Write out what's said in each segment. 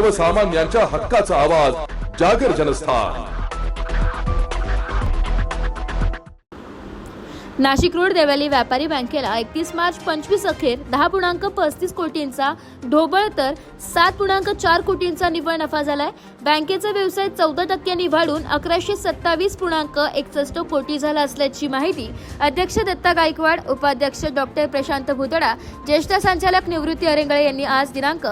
सर्वसामान्यांच्या हक्काचा आवाज जागर जनस्थान. नाशिक रोड देवाली व्यापारी बँकेला एकतीस मार्च पंचवीस अखेर दहा पूर्णांक पस्तीस कोटींचा ढोबळ तर सात पूर्णांक चार कोटींचा निव्वळ नफा झालाय. बँकेचा व्यवसाय चौदा टक्क्यांनी वाढून अकराशे सत्तावीस पूर्णांक एकसष्ट कोटी झाला असल्याची माहिती अध्यक्ष दत्ता गायकवाड उपाध्यक्ष डॉक्टर प्रशांत भुतडा ज्येष्ठ संचालक निवृत्ती अरेंगळे यांनी आज दिनांक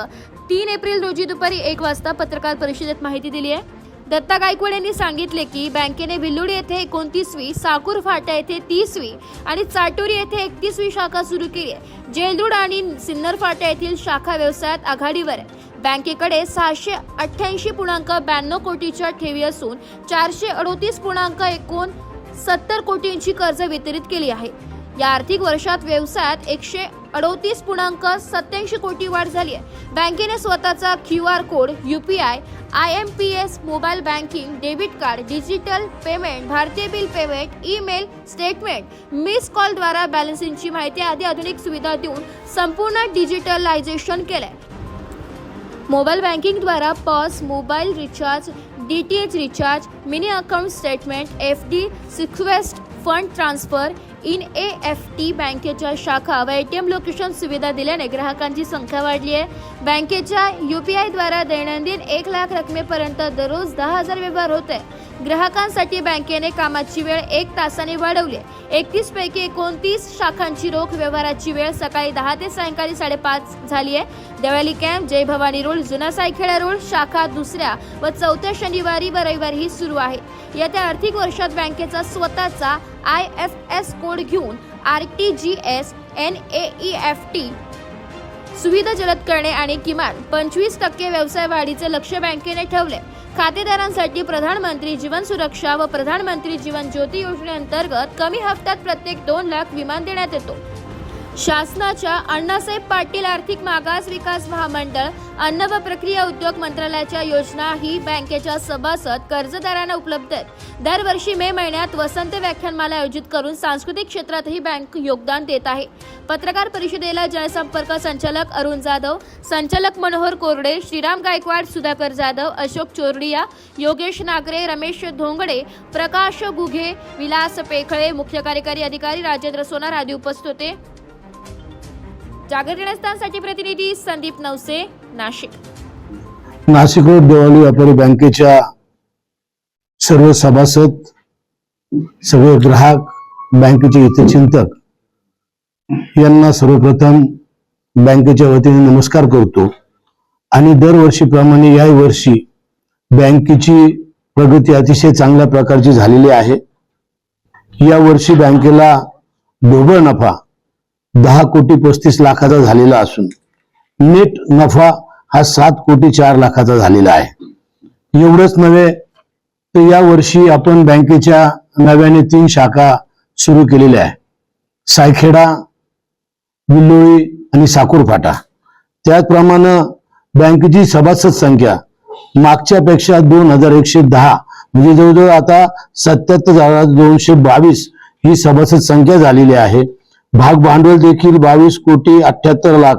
तीन एप्रिल रोजी दुपारी एक वाजता पत्रकार परिषदेत माहिती दिली आहे. दत्ता गायकवाड यांनी सांगितले की बँकेने भिल्लोडी येथे एकोणतीसवी साकूर फाटा येथे तीसवी आणि चाटोरी येथे एकतीसवी शाखा सुरू केली आहे. जेलरूड आणि सिन्नर फाटा येथील शाखा व्यवसायात आघाडीवर आहे. बँकेकडे सहाशे अठ्ठ्याऐंशी पूर्णांक ब्याण्णव कोटीच्या ठेवी असून चारशे अडोतीस पूर्णांक एकोण सत्तर कोटींची कर्ज वितरित केली आहे. या आर्थिक वर्षात व्यवसायात एकशे अडोतीस पूर्णांक सत्याऐंशी कोटी वाढ झाली आहे बँकेने स्वतःचा Q R code U P I I M P S mobile banking debit card digital payment भारतीय bill payment email statement miss कॉलद्वारा बॅलन्सिंगची माहिती आदी आधुनिक सुविधा देऊन संपूर्ण डिजिटलायझेशन केलं आहे mobile बँकिंगद्वारा POS mobile recharge D T H recharge mini account statement F D request fund transfer N E F T बँकेच्या शाखा व ए टी एम लोकेशन सुविधा दिल्याने ग्राहकांची संख्या वाढली आहे. बँकेच्या यू पी आयद्वारा दैनंदिन एक लाख रकमेपर्यंत दररोज दहा हजार व्यवहार होत आहे ग्राहकांसाठी बँकेने कामाची वेळ एक तासाने वाढवली आहे. एकतीस पैकी एकोणतीस शाखांची रोख व्यवहाराची वेळ सकाळी दहा ते सायंकाळी साडेपाच झाली आहे. देवाली कॅम्प जय भवानी रोड जुना सायखेडा रोड शाखा दुसऱ्या व चौथ्या शनिवारी व रविवारी ही सुरू आहे. येत्या आर्थिक वर्षात बँकेचा स्वतःचा आय एफ एस कोड घेऊन R T G S N A E F T सुविधा जलद करणे आणि किमान पंचवीस टक्के व्यवसाय वाढीचे लक्ष बँकेने ठेवले. खातेदारांसाठी प्रधानमंत्री जीवन सुरक्षा व प्रधानमंत्री जीवन ज्योती योजनेअंतर्गत कमी हप्त्यात प्रत्येक दोन लाख विमान देण्यात येतो. शासनाच्या अण्णासाहेब पाटील आर्थिक मागास विकास महामंडळ अन्न व प्रक्रिया उद्योग मंत्रालयाच्या योजना ही बँकेच्या सभासद कर्जदारांना उपलब्ध आहेत. दरवर्षी मे महिन्यात वसंत व्याख्यानमाला आयोजित करून सांस्कृतिक क्षेत्रातही बँक योगदान देत आहे. पत्रकार परिषदेला जनसंपर्क संचालक अरुण जाधव संचालक मनोहर कोरडे श्रीराम गायकवाड सुधाकर जाधव अशोक चोरडिया योगेश नागरे रमेश धोंगडे प्रकाश गुघे विलास पेखळे मुख्य कार्यकारी अधिकारी राजेंद्र सोनार आदी उपस्थित होते. जागर जनस्थानसाठी प्रतिनिधी संदीप नवसे नाशिक. नाशिक रोड देवाली व्यापारी बँकेच्या सर्व सभासद सर्व ग्राहक बँकेचे हितचिंतक यांना सर्वप्रथम बँकेच्या वतीने नमस्कार करतो. आणि दरवर्षीप्रमाणे या वर्षी बँकेची प्रगती अतिशय चांगल्या प्रकारची झालेली आहे. या वर्षी बँकेला ढोबळ नफा दहा कोटी पस्तीस लाखाचा झालेला असून नेट नफा हा सात कोटी चार लाखाचा झालेला आहे. एवढंच नव्हे तर या वर्षी आपण बँकेच्या नव्याने तीन शाखा सुरू केलेल्या आहे सायखेडा विल्लोळी आणि साकूरफाटा. त्याचप्रमाणे बँकेची सभासद संख्या मागच्या पेक्षा दोन हजार एकशे दहा म्हणजे जवळजवळ आता सत्याहत्तर हजार दोनशे बावीस ही सभासद संख्या झालेली आहे. भाग भांडवल देखील बावीस कोटी अठ्याहत्तर लाख.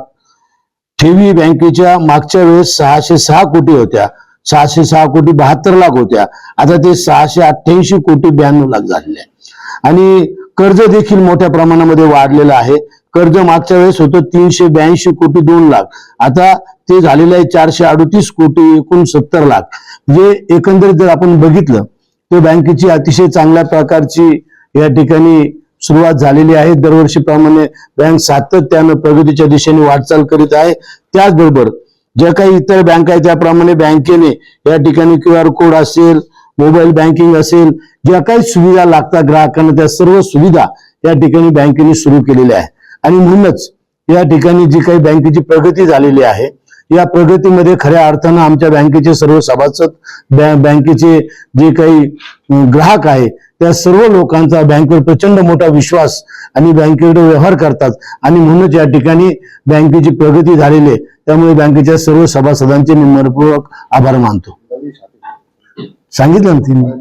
ठेवी बँकेच्या मागच्या वेळेस सहाशे सहा कोटी होत्या. सहाशे सहा कोटी बहात्तर लाख होत्या. आता ते सहाशे अठ्ठ्याऐंशी कोटी ब्याण्णव लाख झालेले आहे. आणि कर्ज देखील मोठ्या प्रमाणामध्ये वाढलेलं आहे. कर्ज मागच्या वेळेस होतं तीनशे ब्याऐंशी कोटी दोन लाख. आता ते झालेलं आहे चारशे अडतीस कोटी एकूण सत्तर लाख. म्हणजे एकंदरीत जर आपण बघितलं तर बँकेची अतिशय चांगल्या प्रकारची या ठिकाणी सुरुवात झालेली आहे. दरवर्षीप्रमाणे बँक सातत्यानं प्रगतीच्या दिशेने वाटचाल करीत आहे. त्याचबरोबर ज्या काही इतर बँका आहेत त्याप्रमाणे बँकेने या ठिकाणी क्यू आर कोड असेल मोबाईल बँकिंग असेल ज्या काही सुविधा लागतात ग्राहकांना त्या सर्व सुविधा या ठिकाणी बँकेने सुरू केलेल्या आहे आणि म्हणूनच या ठिकाणी जी काही बँकेची प्रगती झालेली आहे या प्रगतीमध्ये खऱ्या अर्थानं आमच्या बँकेचे सर्व सभासद बँकेचे जे काही ग्राहक आहे त्या सर्व लोकांचा बँकेवर प्रचंड मोठा विश्वास आणि बँकेकडे व्यवहार करतात. आणि म्हणूनच या ठिकाणी बँकेची प्रगती झालेली आहे. त्यामुळे बँकेच्या सर्व सभासदांचे मी मनपूर्वक आभार मानतो. सांगितलं ना तिने?